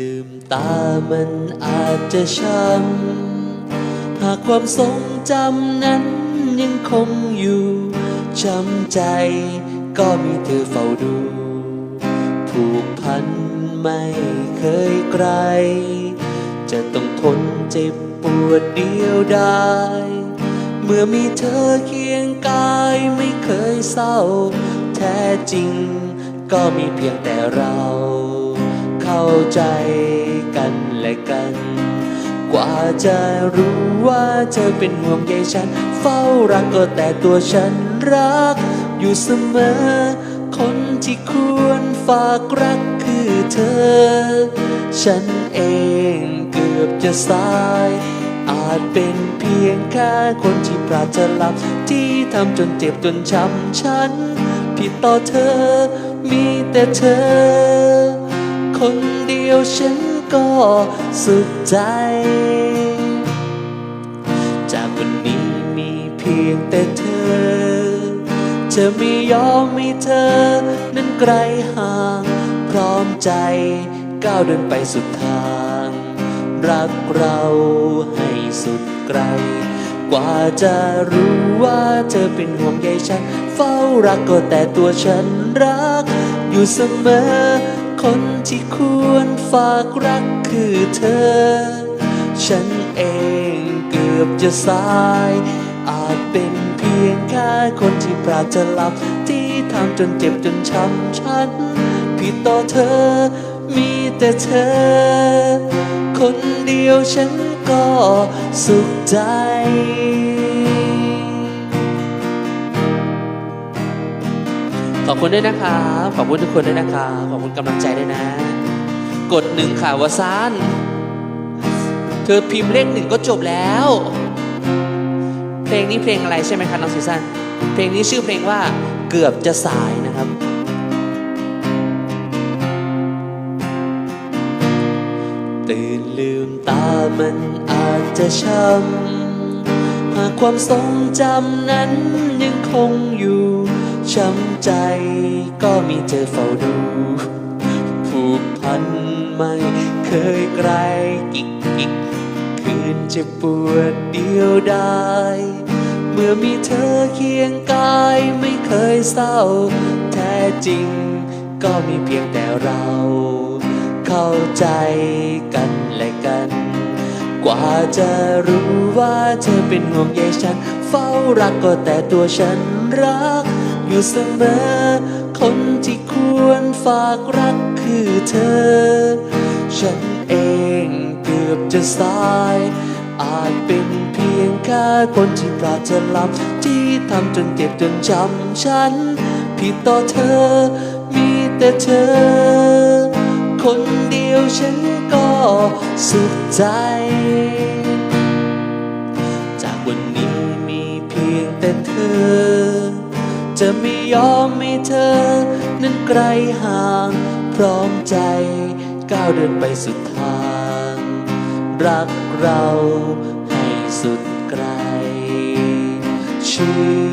ลืมตามันอาจจะช้ำหากความทรงจำนั้นยังคงอยู่ช้ำใจก็มีเธอเฝ้าดู ผูกพันไม่เคยไกล จะต้องทนเจ็บปวดเดียวดายเมื่อมีเธอเคียงกายไม่เคยเศร้า แท้จริงก็มีเพียงแต่เรา เข้าใจกันและกัน กว่าจะรู้ว่าเธอเป็นห่วงใยฉัน เฝ้ารักก็แต่ตัวฉันรัก อยู่เสมอ คนที่ควรฝากรักคือเธอ ฉันเองเกือบจะสายอาจเป็นเพียงแค่คนที่ปราดจะหลับที่ทำจนเจ็บจนช้ำฉัน ผิดต่อเธอมีแต่เธอ คนเดียวฉันก็สุขใจ จากวันนี้มีเพียงแต่เธอ จะไม่ยอมให้เธอ นั้นไกลห่าง พร้อมใจก้าวเดินไปสุดทาง รักเราให้สุดไกล กว่าจะรู้ว่าเธอเป็นห่วงใยฉัน เฝ้ารักก็แต่ตัวฉันรักอยู่เสมอ คนที่ควรฝากรักคือเธอ ฉันเองเกือบจะสาย อาจเป็นเพียงแค่คนที่ปราจะหลับที่ทำจนเจ็บจนช้ำฉัน ผิดต่อเธอ มีแต่เธอ คนเดียวฉันก็สุขใจ ขอบคุณด้วยนะครับขอบคุณทุกคนด้วยนะครับขอบคุณกำลังใจด้วยนะ กดหนึ่งค่ะวาซานเธอพิมพ์เลขหนึ่งก็จบแล้ว เพลงนี้เพลงอะไรใช่ไหมคะน้องซีซันเพลงนี้ชื่อเพลงว่าเกือบจะสายนะครับ ตื่นลืมตามันอาจจะช้ำหากความทรงจำนั้นยังคงอยู่ ช้ำใจก็มีเธอเฝ้าดู ผูกพันไม่เคยไกลกิกกิกคืนจะปวดเดียวดายเมื่อมีเธอเคียงกายไม่เคยเศร้า แท้จริงก็มีเพียงแต่เรา เข้าใจกันและกัน กว่าจะรู้ว่าเธอเป็นห่วงใยฉัน เฝ้ารักก็แต่ตัวฉันรัก อยู่เสมอ คนที่ควรฝากรักคือเธอ ฉันเองเกือบจะสาย อาจเป็นเพียงแค่คนที่ปราจะหลับที่ทำจนเจ็บจนช้ำฉัน ผิดต่อเธอ มีแต่เธอ คนเดียวฉันก็สุขใจจากวันนี้มีเพียงแต่เธอ จะไม่ยอมให้เธอ นั้นไกลห่างพร้อมใจ ก้าวเดินไปสุดทาง รักเราให้สุดไกลชี